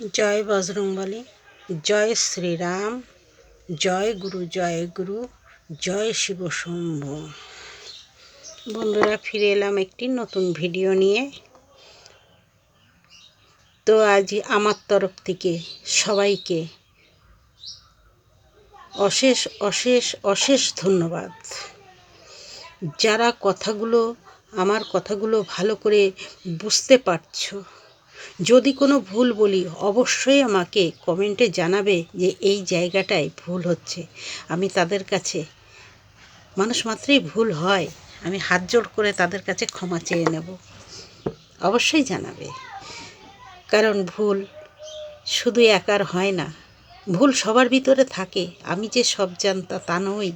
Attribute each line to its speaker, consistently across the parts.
Speaker 1: জয় বজরংবলী, জয় শ্রীরাম, জয় গুরু জয় গুরু, জয় শিব শম্ভ। বন্ধুরা, ফিরে এলাম একটি নতুন ভিডিও নিয়ে। তো আজ আমার তরফ থেকে সবাইকে অশেষ অশেষ অশেষ ধন্যবাদ। যারা কথাগুলো, আমার কথাগুলো ভালো করে বুঝতে পারছ যদি কোনো ভুল বলি, অবশ্যই আমাকে কমেন্টে জানাবে যে এই জায়গাটায় ভুল হচ্ছে। আমি তাদের কাছে, মানুষ মাত্রই ভুল হয়, আমি হাত জোড় করে তাদের কাছে ক্ষমা চেয়ে নেব। অবশ্যই জানাবে। কারণ ভুল শুধু একার হয় না, ভুল সবার ভিতরে থাকে। আমি যে সব জানতা তা নই।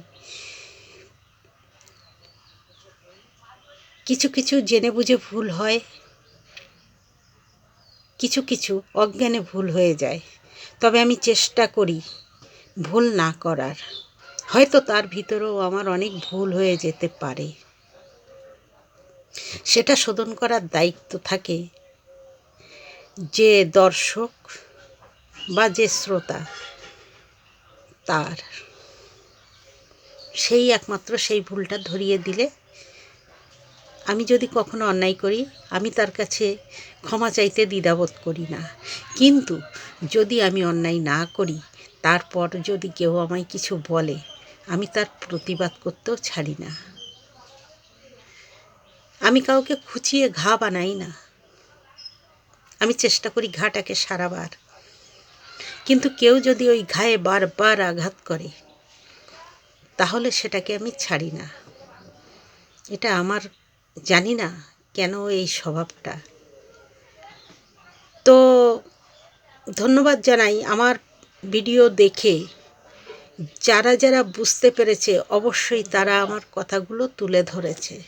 Speaker 1: কিছু কিছু জেনে বুঝে ভুল হয় কিছু কিছু অজ্ঞানে ভুল হয়ে যায়। তবে আমি চেষ্টা করি ভুল না করার। হয়তো তার ভিতরেও আমার অনেক ভুল হয়ে যেতে পারে। সেটা শোধন করার দায়িত্ব থাকে যে দর্শক বা যে শ্রোতা তার। সেই একমাত্র সেই ভুলটা ধরিয়ে দিলে আমি যদি কখনো অন্যায় করি, আমি তার কাছে ক্ষমা চাইতে দ্বিধাবোধ করি না। কিন্তু যদি আমি অন্যায় না করি, তারপর যদি কেউ আমায় কিছু বলে, আমি তার প্রতিবাদ করতেও ছাড়ি না। আমি কাউকে খুঁচিয়ে ঘা বানাই না। আমি চেষ্টা করি ঘাটাকে সারাবার। কিন্তু কেউ যদি ওই ঘায়ে বারবার আঘাত করে, তাহলে সেটাকে আমি ছাড়ি না। এটা আমার জানি না কেন এই স্বভাবটা। তো ধন্যবাদ জানাই আমার ভিডিও দেখে। যারা যারা বুঝতে পেরেছে, অবশ্যই তারা আমার কথাগুলো তুলে ধরেছে।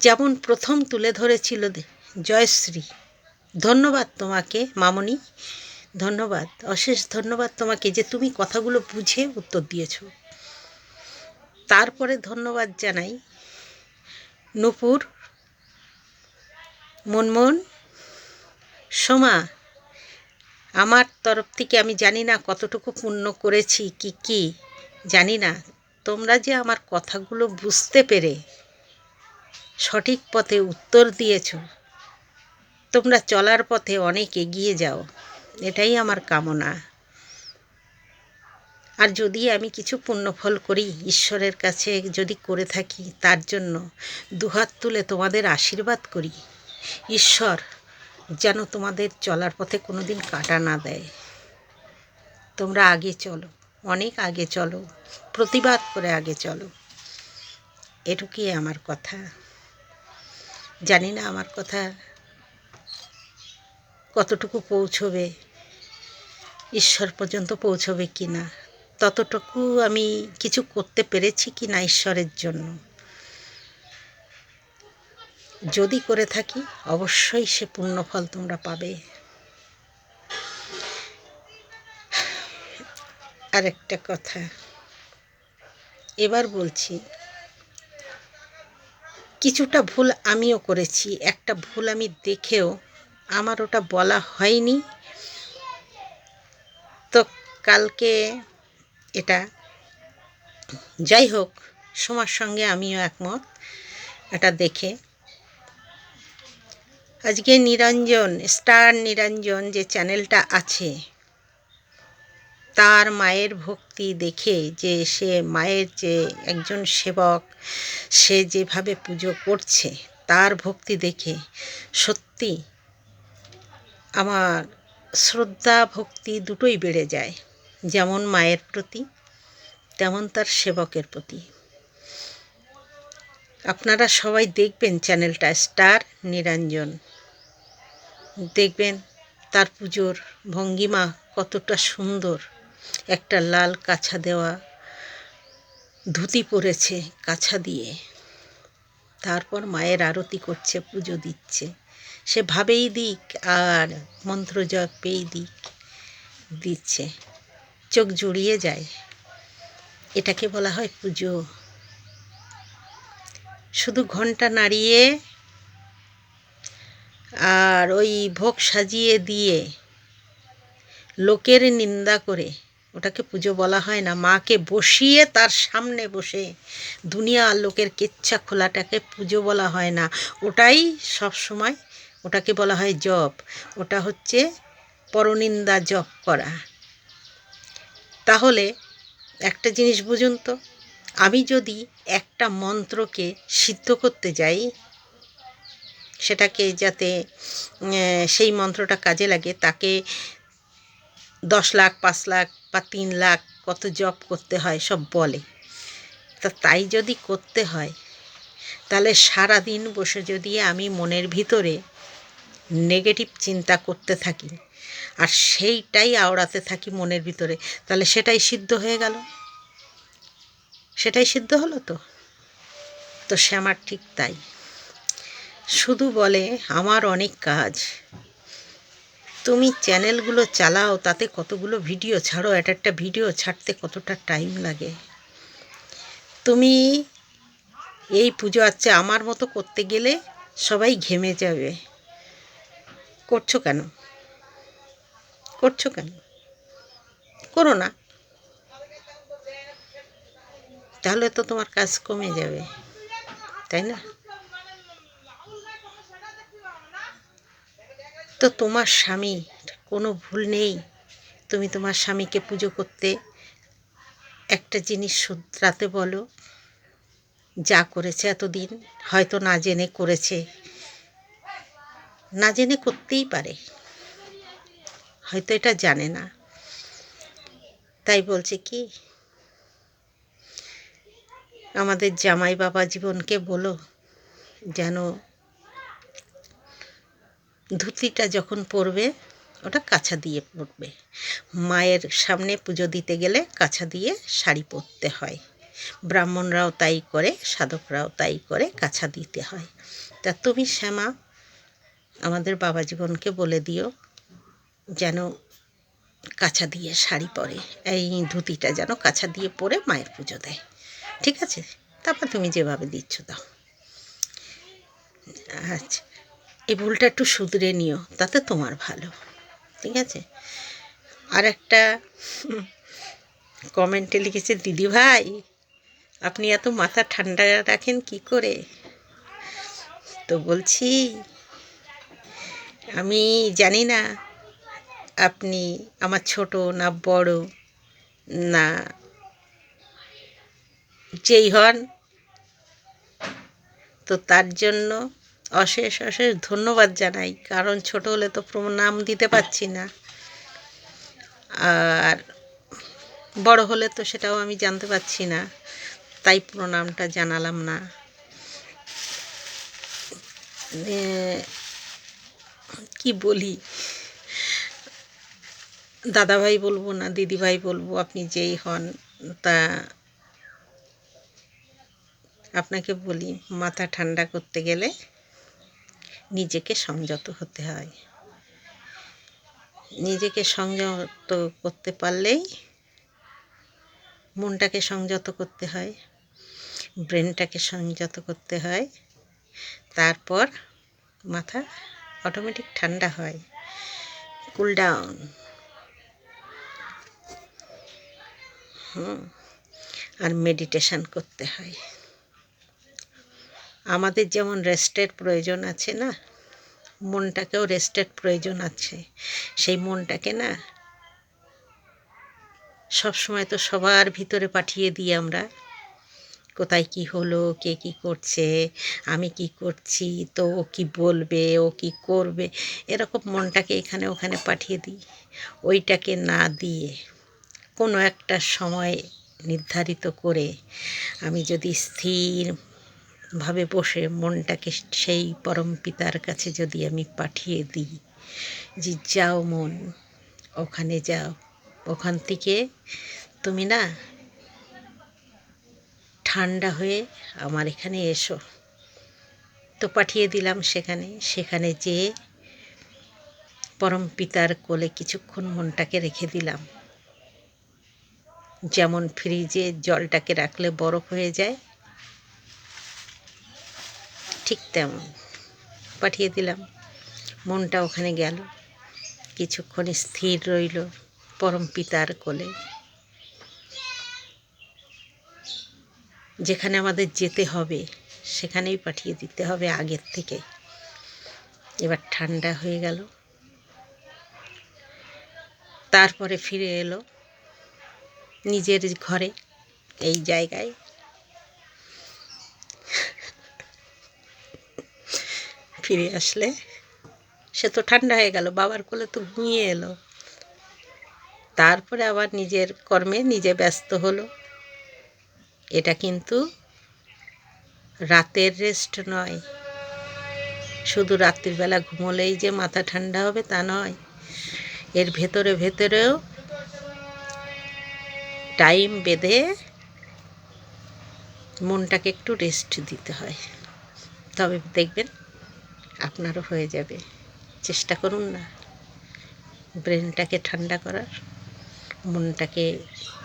Speaker 1: যেমন প্রথম তুলে ধরেছিল জয়শ্রী। ধন্যবাদ তোমাকে, মামনি। ধন্যবাদ। অশেষ ধন্যবাদ তোমাকে যে তুমি কথাগুলো বুঝে উত্তর দিয়েছ। তারপরে ধন্যবাদ জানাই নূপুর, মনমন, সোমা, আমার তরফ থেকে আমি জানি না কতটুকু পূর্ণ করেছি, কি কি, জানি না। তোমরা যে আমার কথাগুলো বুঝতে পেরে সঠিক পথে উত্তর দিয়েছ, তোমরা চলার পথে অনেক এগিয়ে যাও, এটাই আমার কামনা। আর যদি আমি কিছু পুণ্যফল করি ঈশ্বরের কাছে যদি করে থাকি, তার জন্য দুহাত তুলে তোমাদের আশীর্বাদ করি। ঈশ্বর, যেন তোমাদের চলার পথে কোনো দিন কাটা না দেয়। তোমরা আগে চলো, অনেক আগে চলো, প্রতিবাদ করে আগে চলো। এটুকুই আমার কথা। জানি না আমার কথা কতটুকু পৌঁছবে, ঈশ্বর পর্যন্ত পৌঁছবে কি না ততটুকু আমি কিছু করতে পেরেছি কি না ঈশ্বরের জন্য। যদি করে থাকি, অবশ্যই সে পুণ্যফল তোমরা পাবে। আরেকটা কথা, এবার বলছি, কিছুটা ভুল আমিও করেছি, একটা ভুল আমি দেখেও আমার ওটা বলা হয়নি। তো কালকে এটা। যাই হোক সময়ের সঙ্গে আমিও একমত, এটা দেখে। আজকে নিরঞ্জন, স্টার নিরঞ্জন যে চ্যানেলটা আছে, তার মায়ের ভক্তি দেখে যে সে মায়ের যে একজন সেবক, সে যেভাবে পুজো করছে, তার ভক্তি দেখে সত্যি আমার শ্রদ্ধা ভক্তি দুটোই বেড়ে যায়। যেমন মায়ের প্রতি, তেমন তার সেবকের প্রতি। আপনারা সবাই দেখবেন চ্যানেলটা, স্টার নিরঞ্জন। দেখবেন তার পুজোর ভঙ্গিমা কতটা সুন্দর। একটা লাল কাছা দেওয়া, ধুতি পরেছে কাছা দিয়ে। তারপর মায়ের আরতি করছে, পুজো দিচ্ছে। সে ভাবেই দিক আর মন্ত্র জপেই দিক, দিচ্ছে। চোখ জুড়িয়ে যায়। এটাকে বলা হয় পুজো। শুধু ঘণ্টা নাড়িয়ে আর ওই ভোগ সাজিয়ে দিয়ে লোকের নিন্দা করে, ওটাকে পুজো বলা হয় না। মাকে বসিয়ে তার সামনে বসে দুনিয়া আর লোকের কেচ্ছা খোলাটাকে পুজো বলা হয় না। ওটাই সব সময় ওটাকে বলা হয় জপ। ওটা হচ্ছে পরনিন্দা জপ করা। তাহলে একটা জিনিস বুঝুন তো, আমি যদি একটা মন্ত্রকে সিদ্ধ করতে যাই, সেটাকে যাতে সেই মন্ত্রটা কাজে লাগে, তাকে দশ লাখ, পাঁচ লাখ বা তিন লাখ কত জব করতে হয়, সব বলে। তা তাই যদি করতে হয়, তাহলে সারা দিন বসে যদি আমি মনের ভিতরে নেগেটিভ চিন্তা করতে থাকি আর সেইটাই আওড়াতে থাকি মনের ভিতরে। তাহলে সেটাই সিদ্ধ হয়ে গেল? সেটাই সিদ্ধ হলো তো? তো সে আমার ঠিক তাই। শুধু বলে, আমার অনেক কাজ। তুমি চ্যানেলগুলো চালাও, তাতে কতগুলো ভিডিও ছাড়ো এক একটা ভিডিও ছাড়তে কতটা টাইম লাগে। তুমি এই পুজো আচ্ছা আমার মতো করতে গেলে সবাই ঘেমে যাবে। করছ কেন? করছ কেন? করো না। তাহলে তো তোমার কাজ কমে যাবে, তাই না? তো তোমার স্বামী, কোনো ভুল নেই। তুমি তোমার স্বামীকে পুজো করতে একটা জিনিস শুধরাতে বলো, যা করেছে এতদিন, হয়তো না জেনে করেছে। না জেনে করতেই পারে। হয়তো এটা জানে না। তাই বলছে কি, আমাদের জামাই বাবা জীবনকে বলো যেন ধুতিটা যখন পরবে ওটা কাছা দিয়ে পরবে। মায়ের সামনে পুজো দিতে গেলে কাছা দিয়ে শাড়ি পরতে হয়। ব্রাহ্মণরাও তাই করে, সাধকরাও তাই করে কাছা দিতে হয়। তা তুমি শ্যামা, আমাদের বাবা জীবনকে বলে দিও যেন কাছা দিয়ে শাড়ি পরে, এই ধুতিটা যেন কাছা দিয়ে পরে মায়ের পুজো দেয়। ঠিক আছে? তারপর তুমি যেভাবে দিচ্ছ দাও। আচ্ছা এই ভুলটা একটু শুধরে নিও, তাতে তোমার ভালো। ঠিক আছে? আর একটা কমেন্টে লিখেছে, দিদি ভাই, আপনি এত মাথা ঠান্ডা রাখেন কি করে? তো বলছি, আমি জানি না আপনি আমার ছোট না বড়, না যেই হন, তো তার জন্য অশেষ অশেষ ধন্যবাদ জানাই। কারণ ছোট হলে তো প্রণাম দিতে পারছি না। আর বড় হলে তো সেটাও আমি জানতে পারছি না। তাই প্রণামটা জানালাম না। কি বলি? দাদাভাই বলব না, দিদিভাই বলব, আপনি যেই হন, তা আপনাকে বলি, মাথা ঠান্ডা করতে গেলে নিজেকে সংযত হতে হয়। নিজেকে সংযত করতে পারলেই মনটাকে সংযত করতে হয়, ব্রেনটাকে সংযত করতে হয়, তারপর মাথা অটোমেটিক ঠান্ডা হয় কুল ডাউন হুম, আর মেডিটেশান করতে হয়। আমাদের যেমন রেস্টের প্রয়োজন আছে না, মনটাকেও রেস্টের প্রয়োজন আছে। সেই মনটাকে না সব সময় তো সবার ভিতরে পাঠিয়ে দিই আমরা। কোথায় কি হলো, কে কি করছে, আমি কি করছি, তো ও কি বলবে, ও কি করবে, এরকম মনটাকে এখানে ওখানে পাঠিয়ে দিই। ওইটাকে না দিয়ে কোনো একটা সময় নির্ধারিত করে আমি যদি স্থির ভাবে বসে মনটাকে সেই পরম পিতার কাছে যদি আমি পাঠিয়ে দিই যে, যাও মন, ওখানে যাও। ওখান থেকে তুমি না ঠান্ডা হয়ে আমার এখানে এসো। তো পাঠিয়ে দিলাম সেখানে। সেখানে যেয়ে পরম পিতার কোলে কিছুক্ষণ মনটাকে রেখে দিলাম। যেমন ফ্রিজে জলটাকে রাখলে বরফ হয়ে যায়, ঠিক তেমন। পাঠিয়ে দিলাম, মনটা ওখানে গেল। কিছুক্ষণ স্থির রইল পরম পিতার কোলে। যেখানে আমাদের যেতে হবে, সেখানেই পাঠিয়ে দিতে হবে আগের থেকে। এবার ঠান্ডা হয়ে গেল। তারপরে ফিরে এলো। নিজের ঘরে, এই জায়গায়। ফিরে আসলে সে তো ঠান্ডা হয়ে গেল, বাবার কোলে তো ঘুমিয়ে এলো। তারপরে আবার নিজের কর্মে নিজে ব্যস্ত হলো। এটা কিন্তু রাতের রেস্ট নয়। শুধু রাত্রিবেলা ঘুমোলেই যে মাথা ঠান্ডা হবে তা নয়। এর ভেতরে ভেতরেও টাইম বেঁধে মনটাকে একটু রেস্ট দিতে হয়। তবে দেখবেন আপনারও হয়ে যাবে। চেষ্টা করুন না। ব্রেনটাকে ঠান্ডা করার, মনটাকে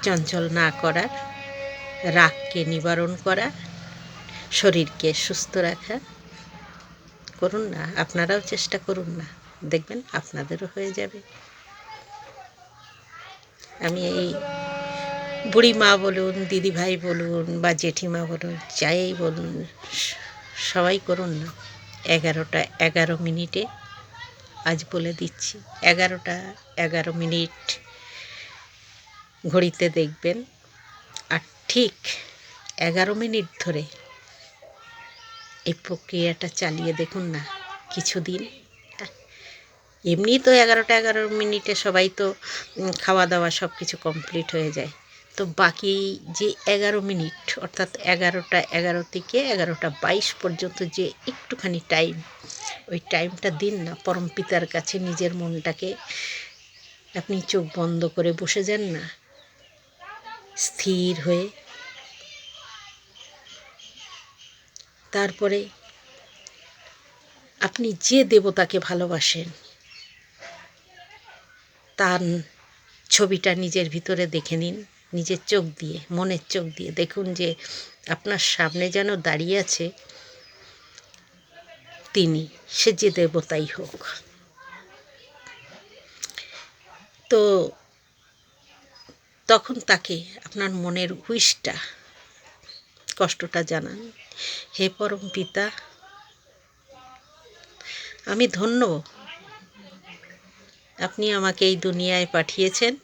Speaker 1: চঞ্চল না করার, রাগকে নিবারণ করা শরীরকে সুস্থ রাখা করুন না, আপনারাও চেষ্টা করুন না। দেখবেন আপনাদেরও হয়ে যাবে। আমি এই বুড়ি মা বলুন দিদি ভাই বলুন বা জেঠিমা বলুন, যাই বলুন, সবাই করুন না। এগারোটা এগারো মিনিটে আজ বলে দিচ্ছি, এগারোটা এগারো মিনিট ঘড়িতে দেখবেন। আর ঠিক এগারো মিনিট ধরে এই প্রক্রিয়াটা চালিয়ে দেখুন না, কিছুদিন। এমনি তো এগারোটা এগারো মিনিটে সবাই তো খাওয়া দাওয়া সব কিছু কমপ্লিট হয়ে যায়। তো বাকি যে এগারো মিনিট, অর্থাৎ এগারোটা এগারো থেকে এগারোটা বাইশ পর্যন্ত যে একটুখানি টাইম ওই টাইমটা দিন না। পরম পিতার কাছে নিজের মনটাকে আপনি চোখ বন্ধ করে বসে যান না। স্থির হয়ে তারপরে আপনি যে দেবতাকে ভালোবাসেন, তার ছবিটা নিজের ভিতরে দেখে নিন। নিজের চোখ দিয়ে, মনের চোখ দিয়ে। দেখুন যে আপনার সামনে যেন দাঁড়িয়ে আছে তিনি, সে যে দেবতাই হোক। তো তখন তাকে আপনার মনের উইশটা কষ্টটা জানান, হে পরম পিতা, আমি ধন্য। আপনি আমাকে এই দুনিয়ায় পাঠিয়েছেন।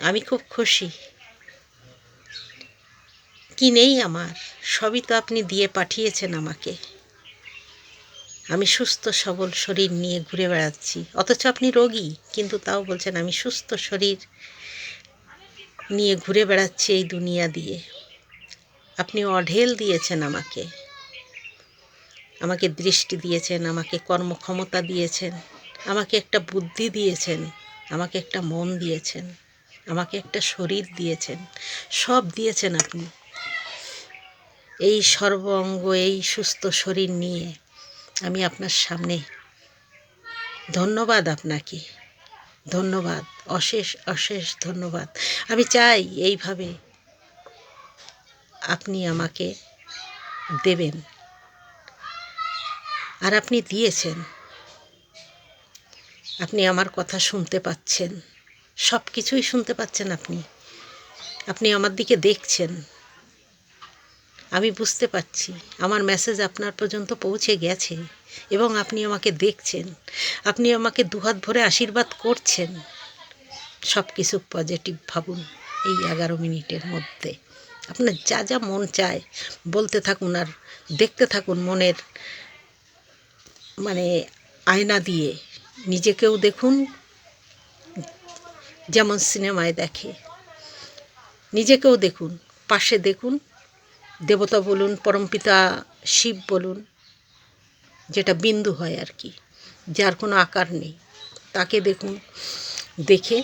Speaker 1: আমি খুব খুশি। কি নেই আমার? সবই তো আপনি দিয়ে পাঠিয়েছেন আমাকে। আমি সুস্থ, সবল শরীর নিয়ে ঘুরে বেড়াচ্ছি। অথচ আপনি রোগী, কিন্তু তাও বলছেন আমি সুস্থ শরীর নিয়ে ঘুরে বেড়াচ্ছি এই দুনিয়া দিয়ে। আপনি অঢেল দিয়েছেন আমাকে। আমাকে দৃষ্টি দিয়েছেন, আমাকে কর্মক্ষমতা দিয়েছেন, আমাকে একটা বুদ্ধি দিয়েছেন, আমাকে একটা মন দিয়েছেন। আমাকে একটা শরীর দিয়েছেন। সব দিয়েছেন আপনি। এই সর্ব অঙ্গ এই সুস্থ শরীর নিয়ে আমি আপনার সামনে ধন্যবাদ আপনাকে। ধন্যবাদ, অশেষ অশেষ ধন্যবাদ। আমি চাই এইভাবে আপনি আমাকে দেবেন। আর আপনি দিয়েছেন। আপনি আমার কথা শুনতে পাচ্ছেন। সব কিছুই শুনতে পাচ্ছেন আপনি। আপনি আমার দিকে দেখছেন। আমি বুঝতে পারছি। আমার মেসেজ আপনার পর্যন্ত পৌঁছে গেছে এবং আপনি আমাকে দেখছেন। আপনি আমাকে দুহাত ভরে আশীর্বাদ করছেন। সব কিছু পজিটিভ ভাবুন এই এগারো মিনিটের মধ্যে। আপনার যা যা মন চায় বলতে থাকুন আর দেখতে থাকুন মনের মানে আয়না দিয়ে। নিজেকেও দেখুন যেমন সিনেমায় দেখে। নিজেকেও দেখুন, পাশে দেখুন, দেবতা বলুন, পরমপিতা শিব বলুন, যেটা বিন্দু হয় আর কি, যার কোনো আকার নেই। তাকে দেখুন, দেখে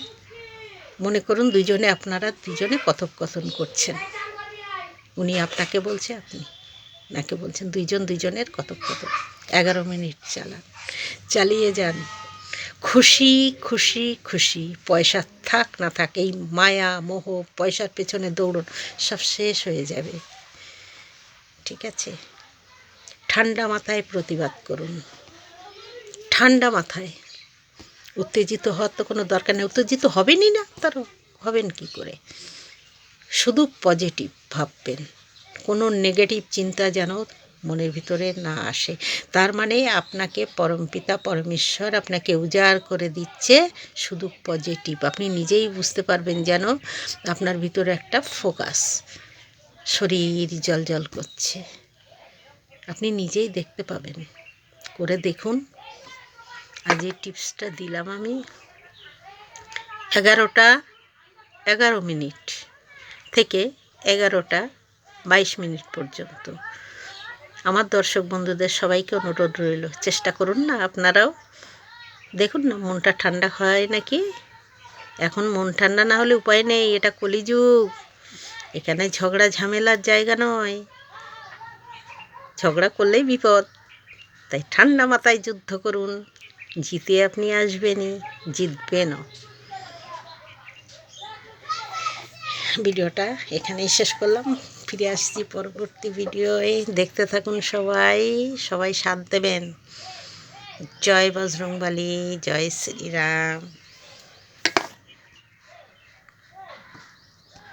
Speaker 1: মনে করুন দুজনে আপনারা দুজনে কথোপকথন করছেন। উনি আপনাকে বলছে, আপনি নাকে বলছেন, দুইজন দুইজনের কথোপকথন। এগারো মিনিট চালান। চালিয়ে যান। খুশি খুশি খুশি। পয়সা থাক না থাক, এই মায়া, মোহ, পয়সার পেছনে দৌড়ন সব শেষ হয়ে যাবে। ঠিক আছে? ঠান্ডা মাথায় প্রতিবাদ করুন। ঠান্ডা মাথায়। উত্তেজিত হওয়ার তো কোনো দরকার নেই। উত্তেজিত হবেনই না তারও হবেন কি করে? শুধু পজিটিভ ভাববেন। কোনো নেগেটিভ চিন্তা যেন মনের ভিতরে না আসে। তার মানে আপনাকে পরমপিতা পরমেশ্বর আপনাকে উজাড় করে দিচ্ছে শুধু পজিটিভ আপনি নিজেই বুঝতে পারবেন যেন আপনার ভিতরে একটা ফোকাস শরীর জল জল করছে। আপনি নিজেই দেখতে পাবেন। করে দেখুন। আজ এই টিপসটা দিলাম আমি। এগারোটা, এগারো মিনিট থেকে এগারোটা বাইশ মিনিট পর্যন্ত। আমার দর্শক বন্ধুদের সবাইকে অনুরোধ রইল, চেষ্টা করুন না আপনারাও। দেখুন না, মনটা ঠান্ডা হয় নাকি? এখন মন ঠান্ডা না হলে উপায় নেই, এটা কলিযুগ। এখানে ঝগড়া ঝামেলার জায়গা নয়। ঝগড়া করলেই বিপদ। তাই ঠান্ডা মাথায় যুদ্ধ করুন, জিতে আপনি আসবেনই, জিতবেনও। ভিডিওটা এখানেই শেষ করলাম। ফিরে আসছি পরবর্তী ভিডিওয়ে। দেখতে থাকুন সবাই সবাই সাথ দেবেন। জয় বজরংবালী জয় শ্রীরাম।